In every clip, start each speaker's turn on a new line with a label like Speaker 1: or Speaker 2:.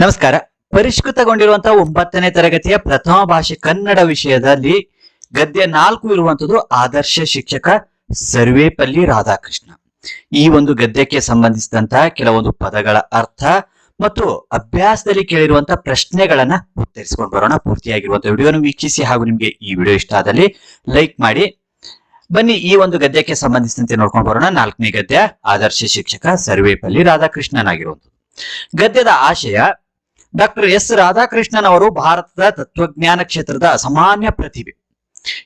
Speaker 1: ನಮಸ್ಕಾರ. ಪರಿಷ್ಕೃತಗೊಂಡಿರುವಂತಹ ಒಂಬತ್ತನೇ ತರಗತಿಯ ಪ್ರಥಮ ಭಾಷೆ ಕನ್ನಡ ವಿಷಯದಲ್ಲಿ ಗದ್ಯ ನಾಲ್ಕು ಇರುವಂತದ್ದು ಆದರ್ಶ ಶಿಕ್ಷಕ ಸರ್ವೇಪಲ್ಲಿ ರಾಧಾಕೃಷ್ಣ. ಈ ಒಂದು ಗದ್ಯಕ್ಕೆ ಸಂಬಂಧಿಸಿದಂತಹ ಕೆಲವೊಂದು ಪದಗಳ ಅರ್ಥ ಮತ್ತು ಅಭ್ಯಾಸದಲ್ಲಿ ಕೇಳಿರುವಂತಹ ಪ್ರಶ್ನೆಗಳನ್ನ ಉತ್ತರಿಸಿಕೊಂಡು ಬರೋಣ. ಪೂರ್ತಿಯಾಗಿರುವಂತಹ ವಿಡಿಯೋನ ವೀಕ್ಷಿಸಿ ಹಾಗೂ ನಿಮಗೆ ಈ ವಿಡಿಯೋ ಇಷ್ಟ ಆದಲ್ಲಿ ಲೈಕ್ ಮಾಡಿ. ಬನ್ನಿ, ಈ ಒಂದು ಗದ್ಯಕ್ಕೆ ಸಂಬಂಧಿಸಿದಂತೆ ನೋಡ್ಕೊಂಡು ಬರೋಣ. ನಾಲ್ಕನೇ ಗದ್ಯ, ಆದರ್ಶ ಶಿಕ್ಷಕ ಸರ್ವೇಪಲ್ಲಿ ರಾಧಾಕೃಷ್ಣನಾಗಿರುವಂಥದ್ದು ಗದ್ಯದ ಆಶಯ ಡಾಕ್ಟರ್ ಎಸ್ ರಾಧಾಕೃಷ್ಣನ್ ಅವರು ಭಾರತದ ತತ್ವಜ್ಞಾನ ಕ್ಷೇತ್ರದ ಅಸಾಮಾನ್ಯ ಪ್ರತಿಭೆ.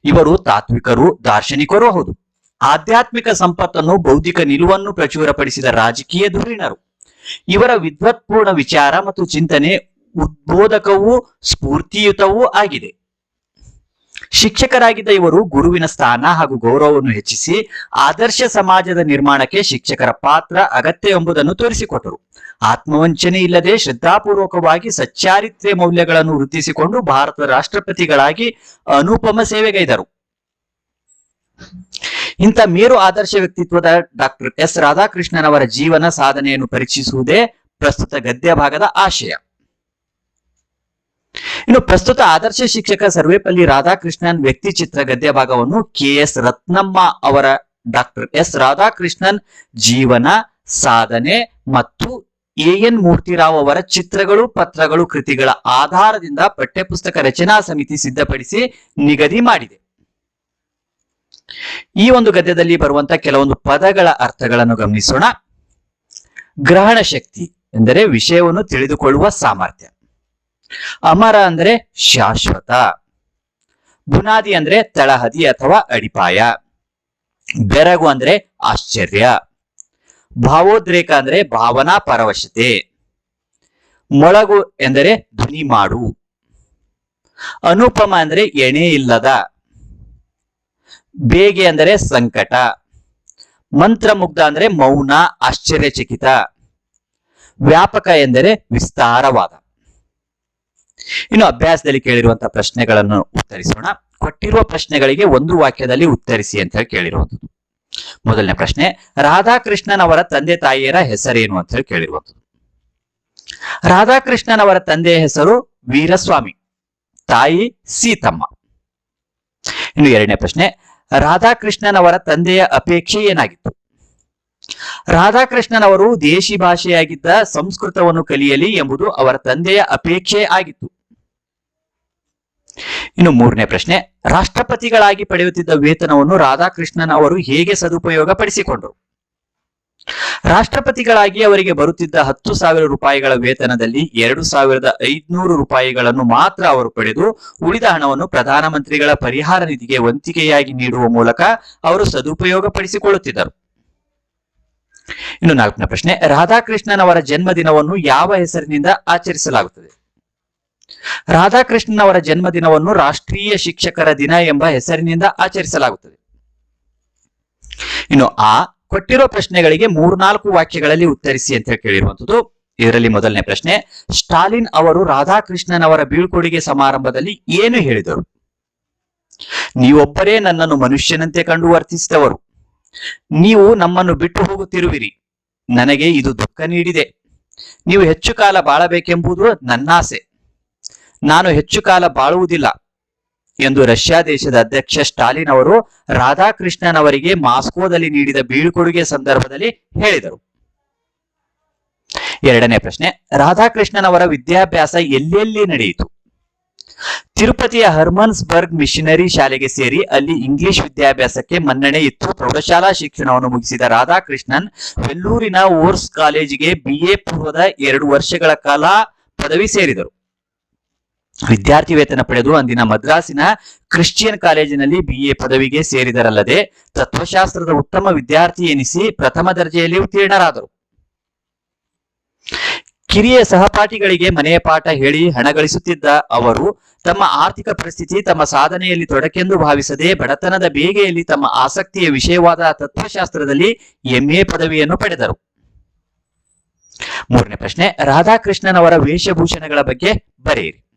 Speaker 1: ಇವರು ತಾತ್ವಿಕರು, ದಾರ್ಶನಿಕರು ಹೌದು. ಆಧ್ಯಾತ್ಮಿಕ ಸಂಪತ್ತನ್ನು, ಬೌದ್ಧಿಕ ನಿಲುವನ್ನು ಪ್ರಚುರಪಡಿಸಿದ ರಾಜಕೀಯ ಧುರೀಣರು. ಇವರ ವಿದ್ವತ್ಪೂರ್ಣ ವಿಚಾರ ಮತ್ತು ಚಿಂತನೆ ಉದ್ಬೋಧಕವೂ, ಸ್ಫೂರ್ತಿಯುತವೂ ಆಗಿದೆ. ಶಿಕ್ಷಕರಾಗಿದ್ದ ಇವರು ಗುರುವಿನ ಸ್ಥಾನ ಹಾಗೂ ಗೌರವವನ್ನು ಹೆಚ್ಚಿಸಿ ಆದರ್ಶ ಸಮಾಜದ ನಿರ್ಮಾಣಕ್ಕೆ ಶಿಕ್ಷಕರ ಪಾತ್ರ ಅಗತ್ಯ ಎಂಬುದನ್ನು ತೋರಿಸಿಕೊಟ್ಟರು. ಆತ್ಮವಂಚನೆ ಇಲ್ಲದೆ ಶ್ರದ್ಧಾಪೂರ್ವಕವಾಗಿ ಸಚ್ಚಾರಿತ್ರ್ಯ ಮೌಲ್ಯಗಳನ್ನು ವೃದ್ಧಿಸಿಕೊಂಡು ಭಾರತದ ರಾಷ್ಟ್ರಪತಿಗಳಾಗಿ ಅನುಪಮ ಸೇವೆಗೈದರು. ಇಂಥ ಮೇರು ಆದರ್ಶ ವ್ಯಕ್ತಿತ್ವದ ಡಾಕ್ಟರ್ ಎಸ್ ರಾಧಾಕೃಷ್ಣನ್ ಅವರ ಜೀವನ ಸಾಧನೆಯನ್ನು ಪರೀಕ್ಷಿಸುವುದೇ ಪ್ರಸ್ತುತ ಗದ್ಯ ಭಾಗದ ಆಶಯ. ಇನ್ನು ಪ್ರಸ್ತುತ ಆದರ್ಶ ಶಿಕ್ಷಕ ಸರ್ವೇಪಲ್ಲಿ ರಾಧಾಕೃಷ್ಣನ್ ವ್ಯಕ್ತಿ ಚಿತ್ರ ಗದ್ಯ ಭಾಗವನ್ನು ಕೆ ಎಸ್ ರತ್ನಮ್ಮ ಅವರ ಡಾಕ್ಟರ್ ಎಸ್ ರಾಧಾಕೃಷ್ಣನ್ ಜೀವನ, ಸಾಧನೆ ಮತ್ತು ಎ ಎನ್ ಮೂರ್ತಿರಾವ್ ಅವರ ಚಿತ್ರಗಳು, ಪತ್ರಗಳು, ಕೃತಿಗಳ ಆಧಾರದಿಂದ ಪಠ್ಯಪುಸ್ತಕ ರಚನಾ ಸಮಿತಿ ಸಿದ್ಧಪಡಿಸಿ ನಿಗದಿ ಮಾಡಿದೆ. ಈ ಒಂದು ಗದ್ಯದಲ್ಲಿ ಬರುವಂತ ಕೆಲವೊಂದು ಪದಗಳ ಅರ್ಥಗಳನ್ನು ಗಮನಿಸೋಣ. ಗ್ರಹಣ ಶಕ್ತಿ ಎಂದರೆ ವಿಷಯವನ್ನು ತಿಳಿದುಕೊಳ್ಳುವ ಸಾಮರ್ಥ್ಯ. ಅಮರ ಅಂದ್ರೆ ಶಾಶ್ವತ, ಬುನಾದಿ ಅಂದ್ರೆ ತಳಹದಿ ಅಥವಾ ಅಡಿಪಾಯ, ಬೆರಗು ಅಂದ್ರೆ ಆಶ್ಚರ್ಯ, ಭಾವೋದ್ರೇಕ ಅಂದ್ರೆ ಭಾವನಾ ಪರವಶತೆ, ಮೊಳಗು ಎಂದರೆ ಧ್ವನಿ ಮಾಡು, ಅನುಪಮ ಅಂದ್ರೆ ಎಣೆ ಇಲ್ಲದ, ಬೇಗೆ ಅಂದರೆ ಸಂಕಟ, ಮಂತ್ರಮುಗ್ಧ ಅಂದ್ರೆ ಮೌನ ಆಶ್ಚರ್ಯಚಕಿತ, ವ್ಯಾಪಕ ಎಂದರೆ ವಿಸ್ತಾರವಾದ. ಇನ್ನು ಅಭ್ಯಾಸದಲ್ಲಿ ಕೇಳಿರುವಂತಹ ಪ್ರಶ್ನೆಗಳನ್ನು ಉತ್ತರಿಸೋಣ. ಕೊಟ್ಟಿರುವ ಪ್ರಶ್ನೆಗಳಿಗೆ ಒಂದು ವಾಕ್ಯದಲ್ಲಿ ಉತ್ತರಿಸಿ ಅಂತ ಹೇಳಿ ಕೇಳಿರುವಂಥದ್ದು. ಮೊದಲನೇ ಪ್ರಶ್ನೆ ರಾಧಾಕೃಷ್ಣನ್ ಅವರ ತಂದೆ ತಾಯಿಯರ ಹೆಸರೇನು ಅಂತ ಹೇಳಿ ಕೇಳಿರುವಂಥದ್ದು. ರಾಧಾಕೃಷ್ಣನ್ ಅವರ ತಂದೆಯ ಹೆಸರು ವೀರಸ್ವಾಮಿ, ತಾಯಿ ಸೀತಮ್ಮ. ಇನ್ನು ಎರಡನೇ ಪ್ರಶ್ನೆ ರಾಧಾಕೃಷ್ಣನ್ ಅವರ ತಂದೆಯ ಅಪೇಕ್ಷೆ ಏನಾಗಿತ್ತು? ರಾಧಾಕೃಷ್ಣನ್ ಅವರು ದೇಶಿ ಭಾಷೆಯಾಗಿದ್ದ ಸಂಸ್ಕೃತವನ್ನು ಕಲಿಯಲಿ ಎಂಬುದು ಅವರ ತಂದೆಯ ಅಪೇಕ್ಷೆ ಆಗಿತ್ತು. ಇನ್ನು ಮೂರನೇ ಪ್ರಶ್ನೆ, ರಾಷ್ಟ್ರಪತಿಗಳಾಗಿ ಪಡೆಯುತ್ತಿದ್ದ ವೇತನವನ್ನು ರಾಧಾಕೃಷ್ಣನ್ ಅವರು ಹೇಗೆ ಸದುಪಯೋಗ ಪಡಿಸಿಕೊಂಡರು ರಾಷ್ಟ್ರಪತಿಗಳಾಗಿ ಅವರಿಗೆ ಬರುತ್ತಿದ್ದ ಹತ್ತು ಸಾವಿರ ರೂಪಾಯಿಗಳ ವೇತನದಲ್ಲಿ ಎರಡು ಸಾವಿರದ ಐದ್ನೂರು ರೂಪಾಯಿಗಳನ್ನು ಮಾತ್ರ ಅವರು ಪಡೆದು, ಉಳಿದ ಹಣವನ್ನು ಪ್ರಧಾನಮಂತ್ರಿಗಳ ಪರಿಹಾರ ನಿಧಿಗೆ ವಂತಿಕೆಯಾಗಿ ನೀಡುವ ಮೂಲಕ ಅವರು ಸದುಪಯೋಗ ಪಡಿಸಿಕೊಳ್ಳುತ್ತಿದ್ದರು ಇನ್ನು ನಾಲ್ಕನೇ ಪ್ರಶ್ನೆ, ರಾಧಾಕೃಷ್ಣನ್ ಅವರ ಜನ್ಮದಿನವನ್ನು ಯಾವ ಹೆಸರಿನಿಂದ ಆಚರಿಸಲಾಗುತ್ತದೆ? ರಾಧಾಕೃಷ್ಣನ್ ಅವರ ಜನ್ಮದಿನವನ್ನು ರಾಷ್ಟ್ರೀಯ ಶಿಕ್ಷಕರ ದಿನ ಎಂಬ ಹೆಸರಿನಿಂದ ಆಚರಿಸಲಾಗುತ್ತದೆ. ಇನ್ನು ಆ ಕೊಟ್ಟಿರೋ ಪ್ರಶ್ನೆಗಳಿಗೆ ಮೂರ್ನಾಲ್ಕು ವಾಕ್ಯಗಳಲ್ಲಿ ಉತ್ತರಿಸಿ ಅಂತ ಹೇಳಿ ಕೇಳಿರುವಂತದ್ದು ಇದರಲ್ಲಿ ಮೊದಲನೇ ಪ್ರಶ್ನೆ, ಸ್ಟಾಲಿನ್ ಅವರು ರಾಧಾಕೃಷ್ಣನ್ ಅವರ ಬೀಳ್ಕೊಡುಗೆ ಸಮಾರಂಭದಲ್ಲಿ ಏನು ಹೇಳಿದರು? ನೀವೊಬ್ಬರೇ ನನ್ನನ್ನು ಮನುಷ್ಯನಂತೆ ಕಂಡು ವರ್ತಿಸಿದವರು. ನೀವು ನಮ್ಮನ್ನು ಬಿಟ್ಟು ಹೋಗುತ್ತಿರುವಿರಿ. ನನಗೆ ಇದು ದುಃಖ ನೀಡಿದೆ. ನೀವು ಹೆಚ್ಚು ಕಾಲ ಬಾಳಬೇಕೆಂಬುದು ನನ್ನಾಸೆ. ನಾನು ಹೆಚ್ಚು ಕಾಲ ಬಾಳುವುದಿಲ್ಲ ಎಂದು ರಷ್ಯಾ ದೇಶದ ಅಧ್ಯಕ್ಷ ಸ್ಟಾಲಿನ್ ಅವರು ರಾಧಾಕೃಷ್ಣನ್ ಅವರಿಗೆ ಮಾಸ್ಕೋದಲ್ಲಿ ನೀಡಿದ ಬೀಳ್ಕೊಡುಗೆ ಸಂದರ್ಭದಲ್ಲಿ ಹೇಳಿದರು. ಎರಡನೇ ಪ್ರಶ್ನೆ, ರಾಧಾಕೃಷ್ಣನ್ ಅವರ ವಿದ್ಯಾಭ್ಯಾಸ ಎಲ್ಲೆಲ್ಲಿ ನಡೆಯಿತು? ತಿರುಪತಿಯ ಹರ್ಮನ್ಸ್ಬರ್ಗ್ ಮಿಷನರಿ ಶಾಲೆಗೆ ಸೇರಿ ಅಲ್ಲಿ ಇಂಗ್ಲಿಷ್ ವಿದ್ಯಾಭ್ಯಾಸಕ್ಕೆ ಮನ್ನಣೆ ಇತ್ತು. ಪ್ರೌಢಶಾಲಾ ಶಿಕ್ಷಣವನ್ನು ಮುಗಿಸಿದ ರಾಧಾಕೃಷ್ಣನ್ ವೆಲ್ಲೂರಿನ ಓರ್ಸ್ ಕಾಲೇಜಿಗೆ ಬಿಎ ಪೂರ್ವದ ಎರಡು ವರ್ಷಗಳ ಕಾಲ ಪದವಿ ಸೇರಿದರು. ವಿದ್ಯಾರ್ಥಿ ವೇತನ ಪಡೆದು ಅಂದಿನ ಮದ್ರಾಸಿನ ಕ್ರಿಶ್ಚಿಯನ್ ಕಾಲೇಜಿನಲ್ಲಿ ಬಿಎ ಪದವಿಗೆ ಸೇರಿದರಲ್ಲದೆ ತತ್ವಶಾಸ್ತ್ರದ ಉತ್ತಮ ವಿದ್ಯಾರ್ಥಿ ಎನಿಸಿ ಪ್ರಥಮ ದರ್ಜೆಯಲ್ಲಿ ಉತ್ತೀರ್ಣರಾದರು ಕಿರಿಯ ಸಹಪಾಠಿಗಳಿಗೆ ಮನೆಯ ಪಾಠ ಹೇಳಿ ಹಣ ಗಳಿಸುತ್ತಿದ್ದ ಅವರು ತಮ್ಮ ಆರ್ಥಿಕ ಪರಿಸ್ಥಿತಿ, ತಮ್ಮ ಸಾಧನೆಯಲ್ಲಿ ತೊಡಕೆಂದು ಭಾವಿಸದೆ ಬಡತನದ ಬೇಗೆಯಲ್ಲಿ ತಮ್ಮ ಆಸಕ್ತಿಯ ವಿಷಯವಾದ ತತ್ವಶಾಸ್ತ್ರದಲ್ಲಿ ಎಂಎ ಪದವಿಯನ್ನು ಪಡೆದರು. ಮೂರನೇ ಪ್ರಶ್ನೆ ರಾಧಾಕೃಷ್ಣನ್ ಅವರ ವೇಷಭೂಷಣಗಳ ಬಗ್ಗೆ ಬರೆಯಿರಿ.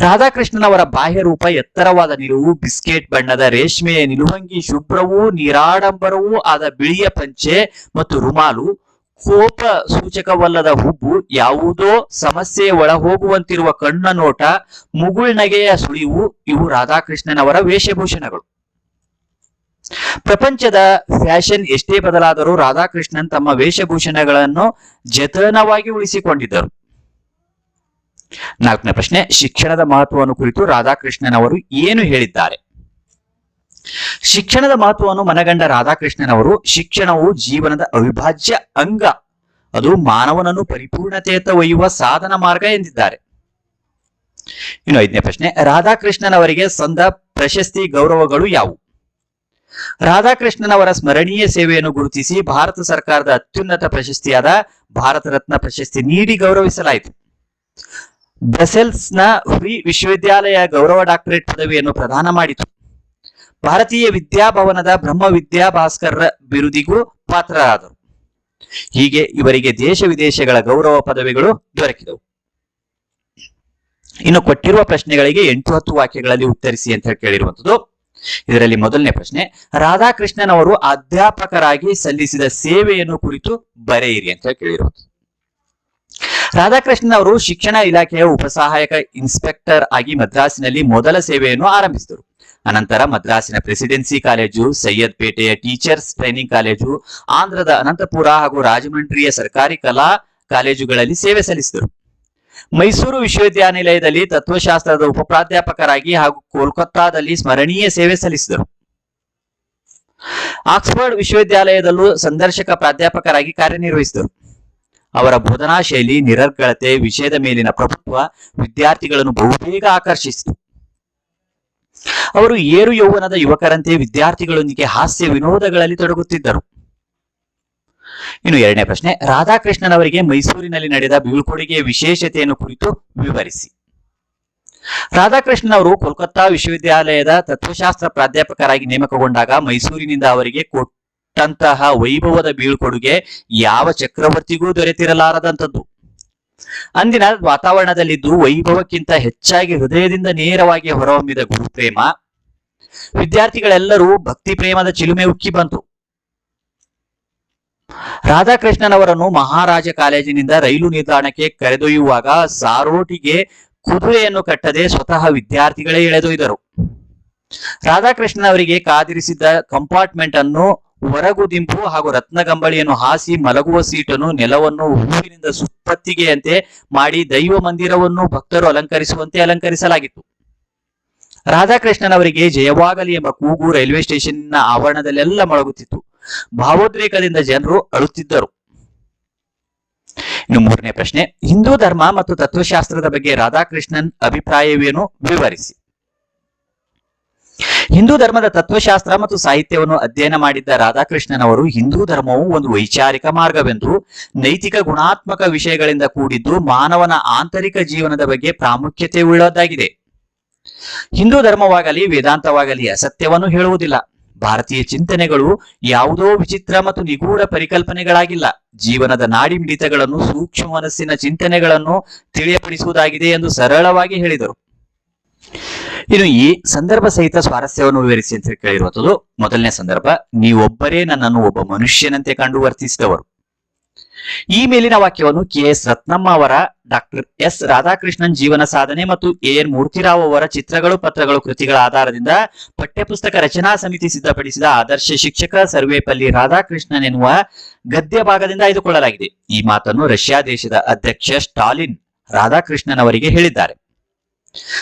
Speaker 1: ರಾಧಾಕೃಷ್ಣನ್ ಅವರ ಬಾಹ್ಯ ರೂಪ ಎತ್ತರವಾದ ನಿಲುವು, ಬಿಸ್ಕೆಟ್ ಬಣ್ಣದ ರೇಷ್ಮೆಯ ನಿಲುವಂಗಿ, ಶುಭ್ರವೂ, ನೀರಾಡಂಬರವೂ ಆದ ಬಿಳಿಯ ಪಂಚೆ ಮತ್ತು ರುಮಾಲು, ಕೋಪ ಸೂಚಕವಲ್ಲದ ಹುಬ್ಬು, ಯಾವುದೋ ಸಮಸ್ಯೆ ಒಳಹೋಗುವಂತಿರುವ ಕಣ್ಣ ನೋಟ ಮುಗುಳ್ನಗೆಯ ಸುಳಿವು, ಇವು ರಾಧಾಕೃಷ್ಣನವರ ವೇಷಭೂಷಣಗಳು. ಪ್ರಪಂಚದ ಫ್ಯಾಷನ್ ಎಷ್ಟೇ ಬದಲಾದರೂ ರಾಧಾಕೃಷ್ಣನ್ ತಮ್ಮ ವೇಷಭೂಷಣಗಳನ್ನು ಜತನವಾಗಿ ಉಳಿಸಿಕೊಂಡಿದ್ದರು. ನಾಲ್ಕನೇ ಪ್ರಶ್ನೆ, ಶಿಕ್ಷಣದ ಮಹತ್ವವನ್ನು ಕುರಿತು ರಾಧಾಕೃಷ್ಣನ್ ಅವರು ಏನು ಹೇಳಿದ್ದಾರೆ? ಶಿಕ್ಷಣದ ಮಹತ್ವವನ್ನು ಮನಗಂಡ ರಾಧಾಕೃಷ್ಣನ್ ಅವರು ಶಿಕ್ಷಣವು ಜೀವನದ ಅವಿಭಾಜ್ಯ ಅಂಗ. ಅದು ಮಾನವನನ್ನು ಪರಿಪೂರ್ಣತೆಯತ್ತ ಒಯ್ಯುವ ಸಾಧನ ಮಾರ್ಗ ಎಂದಿದ್ದಾರೆ. ಇನ್ನು ಐದನೇ ಪ್ರಶ್ನೆ ರಾಧಾಕೃಷ್ಣನ್ ಅವರಿಗೆ ಸಂದ ಪ್ರಶಸ್ತಿ ಗೌರವಗಳು ಯಾವುವು? ರಾಧಾಕೃಷ್ಣನ್ ಅವರ ಸ್ಮರಣೀಯ ಸೇವೆಯನ್ನು ಗುರುತಿಸಿ ಭಾರತ ಸರ್ಕಾರದ ಅತ್ಯುನ್ನತ ಪ್ರಶಸ್ತಿಯಾದ ಭಾರತ ರತ್ನ ಪ್ರಶಸ್ತಿ ನೀಡಿ ಗೌರವಿಸಲಾಯಿತು. ಬ್ರಸೆಲ್ಸ್ನ ಫ್ರೀ ವಿಶ್ವವಿದ್ಯಾಲಯ ಗೌರವ ಡಾಕ್ಟರೇಟ್ ಪದವಿಯನ್ನು ಪ್ರದಾನ ಮಾಡಿತು. ಭಾರತೀಯ ವಿದ್ಯಾಭವನದ ಬ್ರಹ್ಮ ವಿದ್ಯಾಭಾಸ್ಕರ ಬಿರುದಿಗೂ ಪಾತ್ರರಾದರು. ಹೀಗೆ ಇವರಿಗೆ ದೇಶ ವಿದೇಶಗಳ ಗೌರವ ಪದವಿಗಳು ದೊರಕಿದವು. ಇನ್ನು ಕೊಟ್ಟಿರುವ ಪ್ರಶ್ನೆಗಳಿಗೆ ಎಂಟು ಹತ್ತು ವಾಕ್ಯಗಳಲ್ಲಿ ಉತ್ತರಿಸಿ ಅಂತ ಹೇಳಿ ಕೇಳಿರುವಂತದ್ದು ಇದರಲ್ಲಿ ಮೊದಲನೇ ಪ್ರಶ್ನೆ, ರಾಧಾಕೃಷ್ಣನ್ ಅವರು ಅಧ್ಯಾಪಕರಾಗಿ ಸಲ್ಲಿಸಿದ ಸೇವೆಯನ್ನು ಕುರಿತು ಬರೆಯಿರಿ ಅಂತ ಹೇಳಿ ರಾಧಾಕೃಷ್ಣನ್ ಅವರು ಶಿಕ್ಷಣ ಇಲಾಖೆಯ ಉಪಸಹಾಯಕ ಇನ್ಸ್ಪೆಕ್ಟರ್ ಆಗಿ ಮದ್ರಾಸಿನಲ್ಲಿ ಮೊದಲ ಸೇವೆಯನ್ನು ಆರಂಭಿಸಿದರು. ಅನಂತರ ಮದ್ರಾಸಿನ ಪ್ರೆಸಿಡೆನ್ಸಿ ಕಾಲೇಜು, ಸೈಯದ್ ಪೇಟೆಯ ಟೀಚರ್ಸ್ ಟ್ರೈನಿಂಗ್ ಕಾಲೇಜು, ಆಂಧ್ರದ ಅನಂತಪುರ ಹಾಗೂ ರಾಜಮಂಡ್ರಿಯ ಸರ್ಕಾರಿ ಕಲಾ ಕಾಲೇಜುಗಳಲ್ಲಿ ಸೇವೆ ಸಲ್ಲಿಸಿದರು. ಮೈಸೂರು ವಿಶ್ವವಿದ್ಯಾನಿಲಯದಲ್ಲಿ ತತ್ವಶಾಸ್ತ್ರದ ಉಪಪ್ರಾಧ್ಯಾಪಕರಾಗಿ ಹಾಗೂ ಕೋಲ್ಕತ್ತಾದಲ್ಲಿ ಸ್ಮರಣೀಯ ಸೇವೆ ಸಲ್ಲಿಸಿದರು. ಆಕ್ಸ್ಫರ್ಡ್ ವಿಶ್ವವಿದ್ಯಾಲಯದಲ್ಲೂ ಸಂದರ್ಶಕ ಪ್ರಾಧ್ಯಾಪಕರಾಗಿ ಕಾರ್ಯನಿರ್ವಹಿಸಿದರು. ಅವರ ಬೋಧನಾ ಶೈಲಿ, ನಿರರ್ಗಳತೆ, ವಿಷಯದ ಮೇಲಿನ ಪ್ರಭುತ್ವ ವಿದ್ಯಾರ್ಥಿಗಳನ್ನು ಬಹುಬೇಗ ಆಕರ್ಷಿಸಿತು. ಅವರು ಏರು ಯೌವನದ ಯುವಕರಂತೆ ವಿದ್ಯಾರ್ಥಿಗಳೊಂದಿಗೆ ಹಾಸ್ಯ ವಿನೋದಗಳಲ್ಲಿ ತೊಡಗುತ್ತಿದ್ದರು. ಇನ್ನು ಎರಡನೇ ಪ್ರಶ್ನೆ ರಾಧಾಕೃಷ್ಣನ್ ಅವರಿಗೆ ಮೈಸೂರಿನಲ್ಲಿ ನಡೆದ ಬೀಳ್ಕೊಡುಗೆಯ ವಿಶೇಷತೆಯನ್ನು ಕುರಿತು ವಿವರಿಸಿ. ರಾಧಾಕೃಷ್ಣನ್ ಅವರು ಕೋಲ್ಕತ್ತಾ ವಿಶ್ವವಿದ್ಯಾಲಯದ ತತ್ವಶಾಸ್ತ್ರ ಪ್ರಾಧ್ಯಾಪಕರಾಗಿ ನೇಮಕಗೊಂಡಾಗ ಮೈಸೂರಿನಿಂದ ಅವರಿಗೆ ಕೊಟ್ಟಂತಹ ವೈಭವದ ಬೀಳ್ಕೊಡುಗೆ ಯಾವ ಚಕ್ರವರ್ತಿಗೂ ದೊರೆತಿರಲಾರದಂಥದ್ದು. ಅಂದಿನ ವಾತಾವರಣದಲ್ಲಿದ್ದು ವೈಭವಕ್ಕಿಂತ ಹೆಚ್ಚಾಗಿ ಹೃದಯದಿಂದ ನೇರವಾಗಿ ಹೊರಹೊಮ್ಮಿದ ಗುರುಪ್ರೇಮ, ವಿದ್ಯಾರ್ಥಿಗಳೆಲ್ಲರೂ ಭಕ್ತಿ ಪ್ರೇಮದ ಚಿಲುಮೆ ಉಕ್ಕಿ ಬಂತು. ರಾಧಾಕೃಷ್ಣನ್ ಅವರನ್ನು ಮಹಾರಾಜ ಕಾಲೇಜಿನಿಂದ ರೈಲು ನಿಲ್ದಾಣಕ್ಕೆ ಕರೆದೊಯ್ಯುವಾಗ ಸಾರೋಟಿಗೆ ಕುದುರೆಯನ್ನು ಕಟ್ಟದೆ ಸ್ವತಃ ವಿದ್ಯಾರ್ಥಿಗಳೇ ಎಳೆದೊಯ್ದರು. ರಾಧಾಕೃಷ್ಣನ್ ಅವರಿಗೆ ಕಾದಿರಿಸಿದ್ದ ಕಂಪಾರ್ಟ್ಮೆಂಟ್ ಅನ್ನು ಹೊರಗುದಿಂಪು ಹಾಗೂ ರತ್ನಗಂಬಳಿಯನ್ನು ಹಾಸಿ ಮಲಗುವ ಸೀಟನ್ನು ನೆಲವನ್ನು ಹೂವಿನಿಂದ ಸುಪ್ಪತ್ತಿಗೆಯಂತೆ ಮಾಡಿ ದೈವ ಮಂದಿರವನ್ನು ಭಕ್ತರು ಅಲಂಕರಿಸುವಂತೆ ಅಲಂಕರಿಸಲಾಗಿತ್ತು. ರಾಧಾಕೃಷ್ಣನ್ ಅವರಿಗೆ ಜಯವಾಗಲಿ ಎಂಬ ಕೂಗು ರೈಲ್ವೆ ಸ್ಟೇಷನ್ನ ಆವರಣದಲ್ಲೆಲ್ಲ ಮೊಳಗುತ್ತಿತ್ತು ಭಾವೋದ್ರೇಕದಿಂದ ಜನರು ಅಳುತ್ತಿದ್ದರು. ಇನ್ನು ಮೂರನೇ ಪ್ರಶ್ನೆ, ಹಿಂದೂ ಧರ್ಮ ಮತ್ತು ತತ್ವಶಾಸ್ತ್ರದ ಬಗ್ಗೆ ರಾಧಾಕೃಷ್ಣನ್ ಅಭಿಪ್ರಾಯವೇನು? ವಿವರಿಸಿ. ಹಿಂದೂ ಧರ್ಮದ ತತ್ವಶಾಸ್ತ್ರ ಮತ್ತು ಸಾಹಿತ್ಯವನ್ನು ಅಧ್ಯಯನ ಮಾಡಿದ್ದ ರಾಧಾಕೃಷ್ಣನ್ ಅವರು ಹಿಂದೂ ಧರ್ಮವು ಒಂದು ವೈಚಾರಿಕ ಮಾರ್ಗವೆಂದು ನೈತಿಕ ಗುಣಾತ್ಮಕ ವಿಷಯಗಳಿಂದ ಕೂಡಿದ್ದು ಮಾನವನ ಆಂತರಿಕ ಜೀವನದ ಬಗ್ಗೆ ಪ್ರಾಮುಖ್ಯತೆ ಉಳ್ಳದಾಗಿದೆ ಹಿಂದೂ ಧರ್ಮವಾಗಲಿ, ವೇದಾಂತವಾಗಲಿ ಅಸತ್ಯವನ್ನು ಹೇಳುವುದಿಲ್ಲ. ಭಾರತೀಯ ಚಿಂತನೆಗಳು ಯಾವುದೋ ವಿಚಿತ್ರ ಮತ್ತು ನಿಗೂಢ ಪರಿಕಲ್ಪನೆಗಳಾಗಿಲ್ಲ. ಜೀವನದ ನಾಡಿ ಮಿಡಿತಗಳನ್ನು ಸೂಕ್ಷ್ಮ ಮನಸ್ಸಿನ ಚಿಂತನೆಗಳನ್ನು ತಿಳಿಯಪಡಿಸುವುದಾಗಿದೆ ಎಂದು ಸರಳವಾಗಿ ಹೇಳಿದರು. ಇನ್ನು ಈ ಸಂದರ್ಭ ಸಹಿತ ಸ್ವಾರಸ್ಯವನ್ನು ವಿವರಿಸಿ ಅಂತ ಕೇಳಿರುವಂತದ್ದು ಮೊದಲನೇ ಸಂದರ್ಭ, ನೀವೊಬ್ಬರೇ ನನ್ನನ್ನು ಒಬ್ಬ ಮನುಷ್ಯನಂತೆ ಕಂಡು ವರ್ತಿಸಿದವರು. ಈ ಮೇಲಿನ ವಾಕ್ಯವನ್ನು ಕೆ ಎಸ್ ರತ್ನಮ್ಮ ಅವರ ಡಾಕ್ಟರ್ ಎಸ್ ರಾಧಾಕೃಷ್ಣನ್ ಜೀವನ ಸಾಧನೆ ಮತ್ತು ಎ ಎನ್ ಮೂರ್ತಿರಾವ್ ಅವರ ಚಿತ್ರಗಳು, ಪತ್ರಗಳು ಕೃತಿಗಳ ಆಧಾರದಿಂದ ಪಠ್ಯಪುಸ್ತಕ ರಚನಾ ಸಮಿತಿ ಸಿದ್ಧಪಡಿಸಿದ ಆದರ್ಶ ಶಿಕ್ಷಕ ಸರ್ವೇಪಲ್ಲಿ ರಾಧಾಕೃಷ್ಣನ್ ಎನ್ನುವ ಗದ್ಯ ಭಾಗದಿಂದ ಆಯ್ದುಕೊಳ್ಳಲಾಗಿದೆ. ಈ ಮಾತನ್ನು ರಷ್ಯಾ ದೇಶದ ಅಧ್ಯಕ್ಷ ಸ್ಟಾಲಿನ್ ರಾಧಾಕೃಷ್ಣನ್ ಅವರಿಗೆ ಹೇಳಿದ್ದಾರೆ.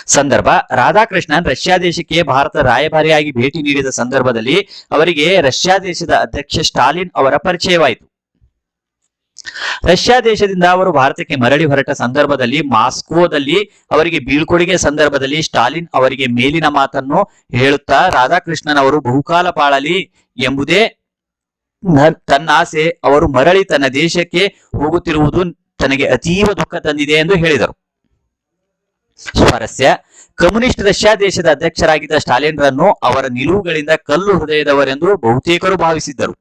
Speaker 1: ಸಂದರ್ಭ, ರಾಧಾಕೃಷ್ಣನ್ ರಷ್ಯಾ ದೇಶಕ್ಕೆ ಭಾರತ ರಾಯಭಾರಿಯಾಗಿ ಭೇಟಿ ನೀಡಿದ ಸಂದರ್ಭದಲ್ಲಿ ಅವರಿಗೆ ರಷ್ಯಾ ದೇಶದ ಅಧ್ಯಕ್ಷ ಸ್ಟಾಲಿನ್ ಅವರ ಪರಿಚಯವಾಯಿತು. ರಷ್ಯಾ ದೇಶದಿಂದ ಅವರು ಭಾರತಕ್ಕೆ ಮರಳಿ ಹೊರಟ ಸಂದರ್ಭದಲ್ಲಿ ಮಾಸ್ಕೋದಲ್ಲಿ ಅವರಿಗೆ ಬೀಳ್ಕೊಡುಗೆ ಸಂದರ್ಭದಲ್ಲಿ ಸ್ಟಾಲಿನ್ ಅವರಿಗೆ ಮೇಲಿನ ಮಾತನ್ನು ಹೇಳುತ್ತಾ ರಾಧಾಕೃಷ್ಣನ್ ಅವರು ಬಹುಕಾಲ ಪಾಳಲಿ ಎಂಬುದೇ ತನ್ನ ಆಸೆ. ಅವರು ಮರಳಿ ತನ್ನ ದೇಶಕ್ಕೆ ಹೋಗುತ್ತಿರುವುದು ತನಗೆ ಅತೀವ ದುಃಖ ತಂದಿದೆ ಎಂದು ಹೇಳಿದರು. ಸ್ವಾರಸ್ಯ ಕಮ್ಯುನಿಸ್ಟ್ ರಷ್ಯಾ ದೇಶದ ಅಧ್ಯಕ್ಷರಾಗಿದ್ದ ಸ್ಟಾಲಿನ್ರನ್ನು ಅವರ ನಿಲುವುಗಳಿಂದ ಕಲ್ಲು ಹೃದಯದವರೆಂದು ಬಹುತೇಕರು ಭಾವಿಸಿದ್ದರು.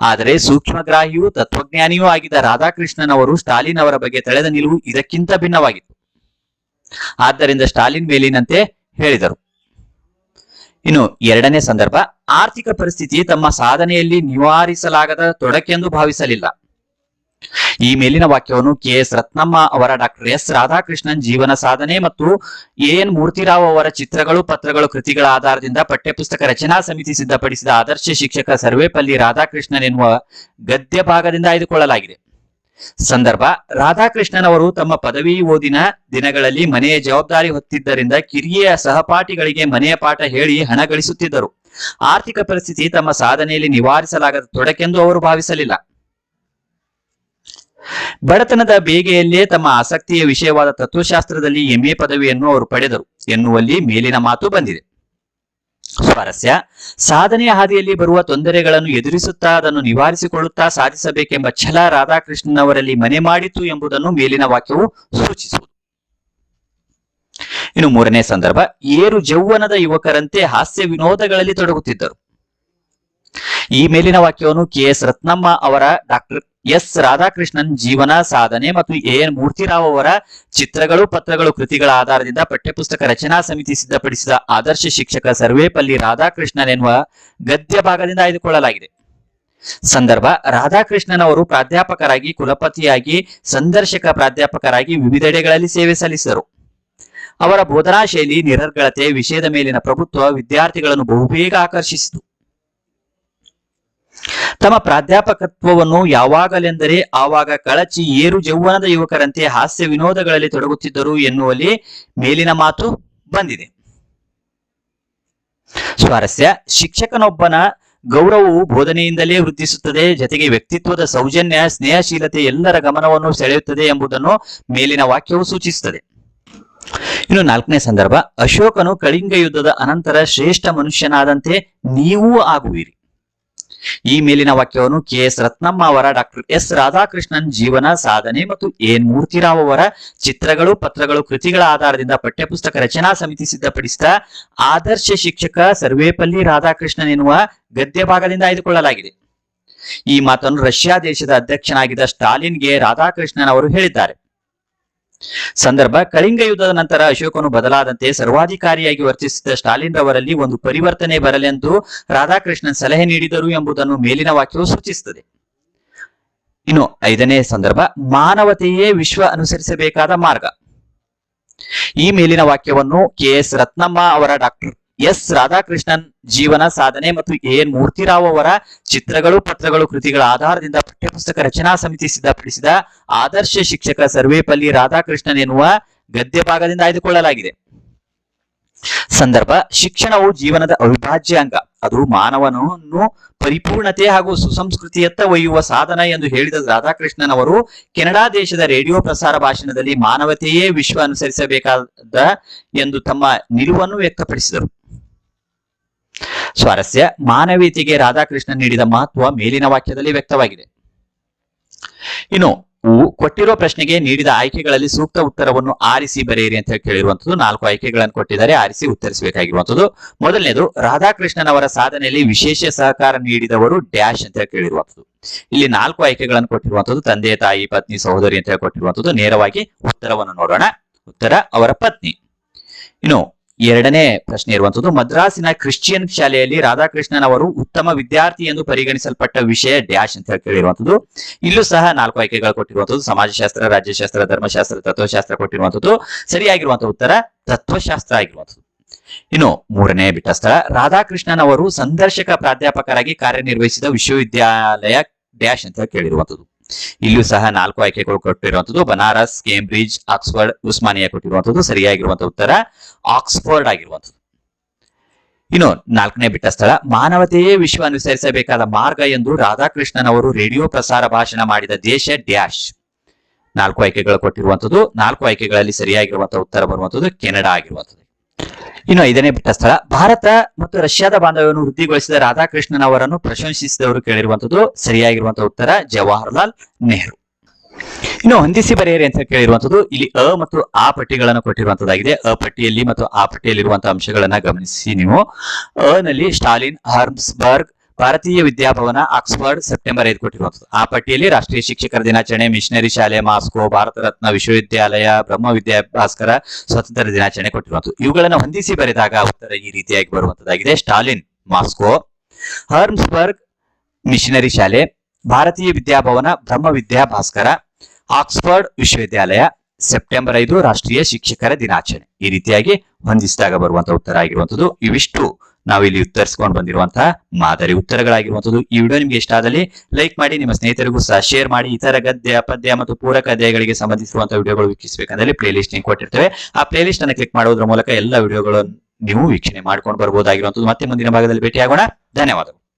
Speaker 1: ಆದರೆ ಸೂಕ್ಷ್ಮಗ್ರಾಹಿಯೂ ತತ್ವಜ್ಞಾನಿಯೂ ಆಗಿದ್ದ ರಾಧಾಕೃಷ್ಣನ್ ಅವರು ಸ್ಟಾಲಿನ್ ಅವರ ಬಗ್ಗೆ ತಳೆದ ನಿಲುವು ಇದಕ್ಕಿಂತ ಭಿನ್ನವಾಗಿತ್ತು ಆದ್ದರಿಂದ ಸ್ಟಾಲಿನ್ ಮೇಲಿನಂತೆ ಹೇಳಿದರು. ಇನ್ನು ಎರಡನೇ ಸಂದರ್ಭ, ಆರ್ಥಿಕ ಪರಿಸ್ಥಿತಿ ತಮ್ಮ ಸಾಧನೆಯಲ್ಲಿ ನಿವಾರಿಸಲಾಗದ ತೊಡಕೆಂದು ಭಾವಿಸಲಿಲ್ಲ. ಈ ಮೇಲಿನ ವಾಕ್ಯವನ್ನು ಕೆ ಎಸ್ ರತ್ನಮ್ಮ ಅವರ ಡಾಕ್ಟರ್ ಎಸ್ ರಾಧಾಕೃಷ್ಣನ್ ಜೀವನ ಸಾಧನೆ ಮತ್ತು ಎನ್ ಮೂರ್ತಿರಾವ್ ಅವರ ಚಿತ್ರಗಳು, ಪತ್ರಗಳು ಕೃತಿಗಳ ಆಧಾರದಿಂದ ಪಠ್ಯಪುಸ್ತಕ ರಚನಾ ಸಮಿತಿ ಸಿದ್ಧಪಡಿಸಿದ ಆದರ್ಶ ಶಿಕ್ಷಕ ಸರ್ವೇಪಲ್ಲಿ ರಾಧಾಕೃಷ್ಣನ್ ಎನ್ನುವ ಗದ್ಯ ಭಾಗದಿಂದ ಆಯ್ದುಕೊಳ್ಳಲಾಗಿದೆ. ಸಂದರ್ಭ, ರಾಧಾಕೃಷ್ಣನ್ ಅವರು ತಮ್ಮ ಪದವಿ ಓದಿನ ದಿನಗಳಲ್ಲಿ ಮನೆಯ ಜವಾಬ್ದಾರಿ ಹೊತ್ತಿದ್ದರಿಂದ ಕಿರಿಯ ಸಹಪಾಠಿಗಳಿಗೆ ಮನೆಯ ಪಾಠ ಹೇಳಿ ಹಣ ಗಳಿಸುತ್ತಿದ್ದರು. ಆರ್ಥಿಕ ಪರಿಸ್ಥಿತಿ ತಮ್ಮ ಸಾಧನೆಯಲ್ಲಿ ನಿವಾರಿಸಲಾಗದ ತೊಡಕೆಂದು ಅವರು ಭಾವಿಸಲಿಲ್ಲ. ಬಡತನದ ಬೇಗೆಯಲ್ಲೇ ತಮ್ಮ ಆಸಕ್ತಿಯ ವಿಷಯವಾದ ತತ್ವಶಾಸ್ತ್ರದಲ್ಲಿ ಎಂಎ ಪದವಿಯನ್ನು ಅವರು ಪಡೆದರು ಎನ್ನುವಲ್ಲಿ ಮೇಲಿನ ಮಾತು ಬಂದಿದೆ. ಸ್ವಾರಸ್ಯ, ಸಾಧನೆಯ ಹಾದಿಯಲ್ಲಿ ಬರುವ ತೊಂದರೆಗಳನ್ನು ಎದುರಿಸುತ್ತಾ ಅದನ್ನು ನಿವಾರಿಸಿಕೊಳ್ಳುತ್ತಾ ಸಾಧಿಸಬೇಕೆಂಬ ಛಲ ರಾಧಾಕೃಷ್ಣನ್ ಅವರಲ್ಲಿ ಮನೆ ಮಾಡಿತು ಎಂಬುದನ್ನು ಮೇಲಿನ ವಾಕ್ಯವು ಸೂಚಿಸುವುದು. ಇನ್ನು ಮೂರನೇ ಸಂದರ್ಭ, ಏರು ಜೌವನದ ಯುವಕರಂತೆ ಹಾಸ್ಯ ವಿನೋದಗಳಲ್ಲಿ ತೊಡಗುತ್ತಿದ್ದರು. ಈ ಮೇಲಿನ ವಾಕ್ಯವನ್ನು ಕೆ ಎಸ್ ರತ್ನಮ್ಮ ಅವರ ಡಾಕ್ಟರ್ ಎಸ್ ರಾಧಾಕೃಷ್ಣನ್ ಜೀವನ ಸಾಧನೆ ಮತ್ತು ಎ ಎನ್ ಮೂರ್ತಿರಾವ್ ಅವರ ಚಿತ್ರಗಳು, ಪತ್ರಗಳು ಕೃತಿಗಳ ಆಧಾರದಿಂದ ಪಠ್ಯಪುಸ್ತಕ ರಚನಾ ಸಮಿತಿ ಸಿದ್ಧಪಡಿಸಿದ ಆದರ್ಶ ಶಿಕ್ಷಕ ಸರ್ವೇಪಲ್ಲಿ ರಾಧಾಕೃಷ್ಣನ್ ಎನ್ನುವ ಗದ್ಯ ಭಾಗದಿಂದ ಆಯ್ದುಕೊಳ್ಳಲಾಗಿದೆ. ಸಂದರ್ಭ ರಾಧಾಕೃಷ್ಣನ್ ಅವರು ಪ್ರಾಧ್ಯಾಪಕರಾಗಿ, ಕುಲಪತಿಯಾಗಿ, ಸಂದರ್ಶಕ ಪ್ರಾಧ್ಯಾಪಕರಾಗಿ ವಿವಿಧೆಡೆಗಳಲ್ಲಿ ಸೇವೆ ಸಲ್ಲಿಸಿದರು. ಅವರ ಬೋಧನಾ ಶೈಲಿ, ನಿರರ್ಗಳತೆ, ವಿಷಯದ ಮೇಲಿನ ಪ್ರಭುತ್ವ ವಿದ್ಯಾರ್ಥಿಗಳನ್ನು ಬಹುಬೇಗ ಆಕರ್ಷಿಸಿತು. ತಮ್ಮ ಪ್ರಾಧ್ಯಾಪಕತ್ವವನ್ನು ಯಾವಾಗಲೆಂದರೆ ಆವಾಗ ಕಳಚಿ ಏರು ಜೌವನದ ಯುವಕರಂತೆ ಹಾಸ್ಯ ವಿನೋದಗಳಲ್ಲಿ ತೊಡಗುತ್ತಿದ್ದರು ಎನ್ನುವಲ್ಲಿ ಮೇಲಿನ ಮಾತು ಬಂದಿದೆ. ಸ್ವಾರಸ್ಯ, ಶಿಕ್ಷಕನೊಬ್ಬನ ಗೌರವವು ಬೋಧನೆಯಿಂದಲೇ ವೃದ್ಧಿಸುತ್ತದೆ, ಜೊತೆಗೆ ವ್ಯಕ್ತಿತ್ವದ ಸೌಜನ್ಯ, ಸ್ನೇಹಶೀಲತೆ ಎಲ್ಲರ ಗಮನವನ್ನು ಸೆಳೆಯುತ್ತದೆ ಎಂಬುದನ್ನು ಮೇಲಿನ ವಾಕ್ಯವು ಸೂಚಿಸುತ್ತದೆ. ಇನ್ನು ನಾಲ್ಕನೇ ಸಂದರ್ಭ, ಅಶೋಕನು ಕಳಿಂಗ ಯುದ್ಧದ ಅನಂತರ ಶ್ರೇಷ್ಠ ಮನುಷ್ಯನಾದಂತೆ ನೀವೂ ಆಗುವಿರಿ. ಈ ಮೇಲಿನ ವಾಕ್ಯವನ್ನು ಕೆ ಎಸ್ ರತ್ನಮ್ಮ ಅವರ ಡಾಕ್ಟರ್ ಎಸ್ ರಾಧಾಕೃಷ್ಣನ್ ಜೀವನ ಸಾಧನೆ ಮತ್ತು ಎನ್ ಮೂರ್ತಿರಾವ್ ಅವರ ಚಿತ್ರಗಳು, ಪತ್ರಗಳು, ಕೃತಿಗಳ ಆಧಾರದಿಂದ ಪಠ್ಯಪುಸ್ತಕ ರಚನಾ ಸಮಿತಿ ಸಿದ್ಧಪಡಿಸಿದ ಆದರ್ಶ ಶಿಕ್ಷಕ ಸರ್ವೇಪಲ್ಲಿ ರಾಧಾಕೃಷ್ಣನ್ ಎನ್ನುವ ಗದ್ಯ ಭಾಗದಿಂದ ಆಯ್ದುಕೊಳ್ಳಲಾಗಿದೆ. ಈ ಮಾತನ್ನು ರಷ್ಯಾ ದೇಶದ ಅಧ್ಯಕ್ಷನಾಗಿದ್ದ ಸ್ಟಾಲಿನ್ಗೆ ರಾಧಾಕೃಷ್ಣನ್ ಅವರು ಹೇಳಿದ್ದಾರೆ. ಸಂದರ್ಭ, ಕಳಿಂಗ ಯುದ್ಧದ ನಂತರ ಅಶೋಕನು ಬದಲಾದಂತೆ ಸರ್ವಾಧಿಕಾರಿಯಾಗಿ ವರ್ತಿಸಿದ ಸ್ಟಾಲಿನ್ ರವರಲ್ಲಿ ಒಂದು ಪರಿವರ್ತನೆ ಬರಲೆಂದು ರಾಧಾಕೃಷ್ಣನ್ ಸಲಹೆ ನೀಡಿದರು ಎಂಬುದನ್ನು ಮೇಲಿನ ವಾಕ್ಯವು ಸೂಚಿಸುತ್ತದೆ. ಇನ್ನು ಐದನೇ ಸಂದರ್ಭ, ಮಾನವತೆಯೇ ವಿಶ್ವ ಅನುಸರಿಸಬೇಕಾದ ಮಾರ್ಗ. ಈ ಮೇಲಿನ ವಾಕ್ಯವನ್ನು ಕೆ ಎಸ್ ರತ್ನಮ್ಮ ಅವರ ಡಾಕ್ಟರ್ ಎಸ್ ರಾಧಾಕೃಷ್ಣನ್ ಜೀವನ ಸಾಧನೆ ಮತ್ತು ಎನ್ ಮೂರ್ತಿರಾವ್ ಅವರ ಚಿತ್ರಗಳು, ಪತ್ರಗಳು, ಕೃತಿಗಳ ಆಧಾರದಿಂದ ಪಠ್ಯಪುಸ್ತಕ ರಚನಾ ಸಮಿತಿ ಸಿದ್ಧಪಡಿಸಿದ ಆದರ್ಶ ಶಿಕ್ಷಕ ಸರ್ವೇಪಲ್ಲಿ ರಾಧಾಕೃಷ್ಣನ್ ಎನ್ನುವ ಗದ್ಯ ಭಾಗದಿಂದ ಆಯ್ದುಕೊಳ್ಳಲಾಗಿದೆ. ಸಂದರ್ಭ, ಶಿಕ್ಷಣವು ಜೀವನದ ಅವಿಭಾಜ್ಯ ಅಂಗ. ಅದು ಮಾನವನನ್ನು ಪರಿಪೂರ್ಣತೆ ಹಾಗೂ ಸುಸಂಸ್ಕೃತಿಯತ್ತ ಒಯ್ಯುವ ಸಾಧನ ಎಂದು ಹೇಳಿದ ರಾಧಾಕೃಷ್ಣನ್ ಅವರು, ಕೆನಡಾ ದೇಶದ ರೇಡಿಯೋ ಪ್ರಸಾರ ಭಾಷಣದಲ್ಲಿ ಮಾನವತೆಯೇ ವಿಶ್ವ ಅನುಸರಿಸಬೇಕಾದ ಎಂದು ತಮ್ಮ ನಿಲುವನ್ನು ವ್ಯಕ್ತಪಡಿಸಿದರು. ಸ್ವಾರಸ್ಯ. ಮಾನವೀಯತೆಗೆ ರಾಧಾಕೃಷ್ಣನ್ ನೀಡಿದ ಮಹತ್ವ ಮೇಲಿನ ವಾಕ್ಯದಲ್ಲಿ ವ್ಯಕ್ತವಾಗಿದೆ. ಇನ್ನು ಕೊಟ್ಟಿರೋ ಪ್ರಶ್ನೆಗೆ ನೀಡಿದ ಆಯ್ಕೆಗಳಲ್ಲಿ ಸೂಕ್ತ ಉತ್ತರವನ್ನು ಆರಿಸಿ ಬರೆಯಿರಿ ಅಂತ ಹೇಳಿ ಕೇಳಿರುವಂತದ್ದು ನಾಲ್ಕು ಆಯ್ಕೆಗಳನ್ನು ಕೊಟ್ಟಿದ್ದಾರೆ. ಆರಿಸಿ ಉತ್ತರಿಸಬೇಕಾಗಿರುವಂತದ್ದು ಮೊದಲನೇದು ರಾಧಾಕೃಷ್ಣನ್ ಅವರ ಸಾಧನೆಯಲ್ಲಿ ವಿಶೇಷ ಸಹಕಾರ ನೀಡಿದವರು ಡ್ಯಾಶ್ ಅಂತ ಹೇಳಿ ಕೇಳಿರುವಂತದ್ದು ಇಲ್ಲಿ ನಾಲ್ಕು ಆಯ್ಕೆಗಳನ್ನು ಕೊಟ್ಟಿರುವಂತದ್ದು ತಂದೆ, ತಾಯಿ, ಪತ್ನಿ, ಸಹೋದರಿ ಅಂತ ಹೇಳಿ ಕೊಟ್ಟಿರುವಂತದ್ದು ನೇರವಾಗಿ ಉತ್ತರವನ್ನು ನೋಡೋಣ. ಉತ್ತರ, ಅವರ ಪತ್ನಿ. ಇನ್ನು ಎರಡನೇ ಪ್ರಶ್ನೆ ಇರುವಂತದ್ದು ಮದ್ರಾಸಿನ ಕ್ರಿಶ್ಚಿಯನ್ ಶಾಲೆಯಲ್ಲಿ ರಾಧಾಕೃಷ್ಣನ್ ಅವರು ಉತ್ತಮ ವಿದ್ಯಾರ್ಥಿ ಎಂದು ಪರಿಗಣಿಸಲ್ಪಟ್ಟ ವಿಷಯ ಡ್ಯಾಶ್ ಅಂತ ಕೇಳಿರುವಂತದ್ದು ಇಲ್ಲೂ ಸಹ ನಾಲ್ಕು ಆಯ್ಕೆಗಳು ಕೊಟ್ಟಿರುವಂತದ್ದು ಸಮಾಜಶಾಸ್ತ್ರ, ರಾಜ್ಯಶಾಸ್ತ್ರ, ಧರ್ಮಶಾಸ್ತ್ರ, ತತ್ವಶಾಸ್ತ್ರ ಕೊಟ್ಟಿರುವಂತದ್ದು ಸರಿಯಾಗಿರುವಂತಹ ಉತ್ತರ, ತತ್ವಶಾಸ್ತ್ರ ಆಗಿರುವಂತದ್ದು ಇನ್ನು ಮೂರನೇ ಬಿಟ್ಟ ಸ್ಥಳ ರಾಧಾಕೃಷ್ಣನ್ ಅವರು ಸಂದರ್ಶಕ ಪ್ರಾಧ್ಯಾಪಕರಾಗಿ ಕಾರ್ಯನಿರ್ವಹಿಸಿದ ವಿಶ್ವವಿದ್ಯಾಲಯ ಡ್ಯಾಶ್ ಅಂತ ಕೇಳಿರುವಂತದ್ದು ಇಲ್ಲೂ ಸಹ ನಾಲ್ಕು ಆಯ್ಕೆಗಳು ಕೊಟ್ಟಿರುವಂತದ್ದು ಬನಾರಸ್, ಕೇಂಬ್ರಿಡ್ಜ್, ಆಕ್ಸ್ಫರ್ಡ್, ಉಸ್ಮಾನಿಯಾ ಕೊಟ್ಟಿರುವಂತದ್ದು ಸರಿಯಾಗಿರುವಂತಹ ಉತ್ತರ ಆಕ್ಸ್ಫರ್ಡ್ ಆಗಿರುವಂತದ್ದು ಇನ್ನು ನಾಲ್ಕನೇ ಬಿಟ್ಟ ಸ್ಥಳ, ಮಾನವತೆಯೇ ವಿಶ್ವ ಅನುಸರಿಸಬೇಕಾದ ಮಾರ್ಗ ಎಂದು ರಾಧಾಕೃಷ್ಣನ್ ಅವರು ರೇಡಿಯೋ ಪ್ರಸಾರ ಭಾಷಣ ಮಾಡಿದ ದೇಶ ಡ್ಯಾಶ್. ನಾಲ್ಕು ಆಯ್ಕೆಗಳು ಕೊಟ್ಟಿರುವಂತದ್ದು ನಾಲ್ಕು ಆಯ್ಕೆಗಳಲ್ಲಿ ಸರಿಯಾಗಿರುವಂತಹ ಉತ್ತರ ಬರುವಂತದ್ದು ಕೆನಡಾ ಆಗಿರುವಂತದ್ದು ಇನ್ನು ಐದನೇ ಬಿಟ್ಟ ಸ್ಥಳ. ಭಾರತ ಮತ್ತು ರಷ್ಯಾದ ಬಾಂಧವ್ಯವನ್ನು ವೃದ್ಧಿಗೊಳಿಸಿದ ರಾಧಾಕೃಷ್ಣನ್ ಅವರನ್ನು ಪ್ರಶಂಸಿಸಿದವರು ಕೇಳಿರುವಂತದ್ದು ಸರಿಯಾಗಿರುವಂತಹ ಉತ್ತರ ಜವಾಹರ್ಲಾಲ್ ನೆಹರು. ಇನ್ನು ಹೊಂದಿಸಿ ಬರೆಯಿರಿ ಅಂತ ಕೇಳಿರುವಂತದ್ದು ಇಲ್ಲಿ ಅ ಮತ್ತು ಆ ಪಟ್ಟಿಗಳನ್ನು ಕೊಟ್ಟಿರುವಂತದ್ದಾಗಿದೆ ಅ ಪಟ್ಟಿಯಲ್ಲಿ ಮತ್ತು ಆ ಪಟ್ಟಿಯಲ್ಲಿರುವಂತಹ ಅಂಶಗಳನ್ನ ಗಮನಿಸಿ ನೀವು. ಅ ನಲ್ಲಿ ಸ್ಟಾಲಿನ್, ಹಾರ್ಮ್ಸ್ಬರ್ಗ್ ಭಾರತೀಯ ವಿದ್ಯಾಭವನ, ಆಕ್ಸ್ಫರ್ಡ್, ಸೆಪ್ಟೆಂಬರ್ ಐದು ಕೊಟ್ಟಿರುವಂತದ್ದು ಆ ಪಟ್ಟಿಯಲ್ಲಿ ರಾಷ್ಟ್ರೀಯ ಶಿಕ್ಷಕರ ದಿನಾಚರಣೆ, ಮಿಷನರಿ ಶಾಲೆ, ಮಾಸ್ಕೋ, ಭಾರತ ರತ್ನ ವಿಶ್ವವಿದ್ಯಾಲಯ, ಬ್ರಹ್ಮ ವಿದ್ಯಾಭಾಸ್ಕರ ಸ್ವತಂತ್ರ ದಿನಾಚರಣೆ ಕೊಟ್ಟಿರುವಂತದ್ದು ಇವುಗಳನ್ನು ಹೊಂದಿಸಿ ಬರೆದಾಗ ಉತ್ತರ ಈ ರೀತಿಯಾಗಿ ಬರುವಂತದ್ದಾಗಿದೆ ಸ್ಟಾಲಿನ್, ಮಾಸ್ಕೋ, ಹರ್ಮ್ಸ್ಬರ್ಗ್, ಮಿಷನರಿ ಶಾಲೆ, ಭಾರತೀಯ ವಿದ್ಯಾಭವನ, ಬ್ರಹ್ಮ ವಿದ್ಯಾಭಾಸ್ಕರ, ಆಕ್ಸ್ಫರ್ಡ್ ವಿಶ್ವವಿದ್ಯಾಲಯ, ಸೆಪ್ಟೆಂಬರ್ ಐದು ರಾಷ್ಟ್ರೀಯ ಶಿಕ್ಷಕರ ದಿನಾಚರಣೆ. ಈ ರೀತಿಯಾಗಿ ಹೊಂದಿಸಿದಾಗ ಬರುವಂತಹ ಉತ್ತರ ಆಗಿರುವಂತದ್ದು ಇವಿಷ್ಟು ನಾವು ಇಲ್ಲಿ ಉತ್ತರಿಸಿಕೊಂಡು ಬಂದಿರುವಂತಹ ಮಾದರಿ ಉತ್ತರಗಳಾಗಿರುವಂಥದ್ದು ಈ ವಿಡಿಯೋ ನಿಮ್ಗೆ ಇಷ್ಟ ಆದಲ್ಲಿ ಲೈಕ್ ಮಾಡಿ, ನಿಮ್ಮ ಸ್ನೇಹಿತರಿಗೂ ಸಹ ಶೇರ್ ಮಾಡಿ. ಇತರ ಗದ್ಯ, ಪದ್ಯ ಮತ್ತು ಪೂರಕ ಅಧ್ಯಾಯಗಳಿಗೆ ಸಂಬಂಧಿಸಿರುವಂತಹ ವಿಡಿಯೋಗಳು ವೀಕ್ಷಿಸಬೇಕಂದ್ರೆ ಪ್ಲೇ ಲಿಸ್ಟ್ ಲಿಂಕ್ ಕೊಟ್ಟಿರ್ತೇವೆ. ಆ ಪ್ಲೇ ಲಿಸ್ಟ್ ಅನ್ನು ಕ್ಲಿಕ್ ಮಾಡೋದ್ರ ಮೂಲಕ ಎಲ್ಲ ವಿಡಿಯೋಗಳನ್ನು ನೀವು ವೀಕ್ಷಣೆ ಮಾಡ್ಕೊಂಡು ಬರ್ಬೋದಾಗಿರುವಂತದ್ದು ಮತ್ತೆ ಮುಂದಿನ ಭಾಗದಲ್ಲಿ ಭೇಟಿಯಾಗೋಣ. ಧನ್ಯವಾದಗಳು.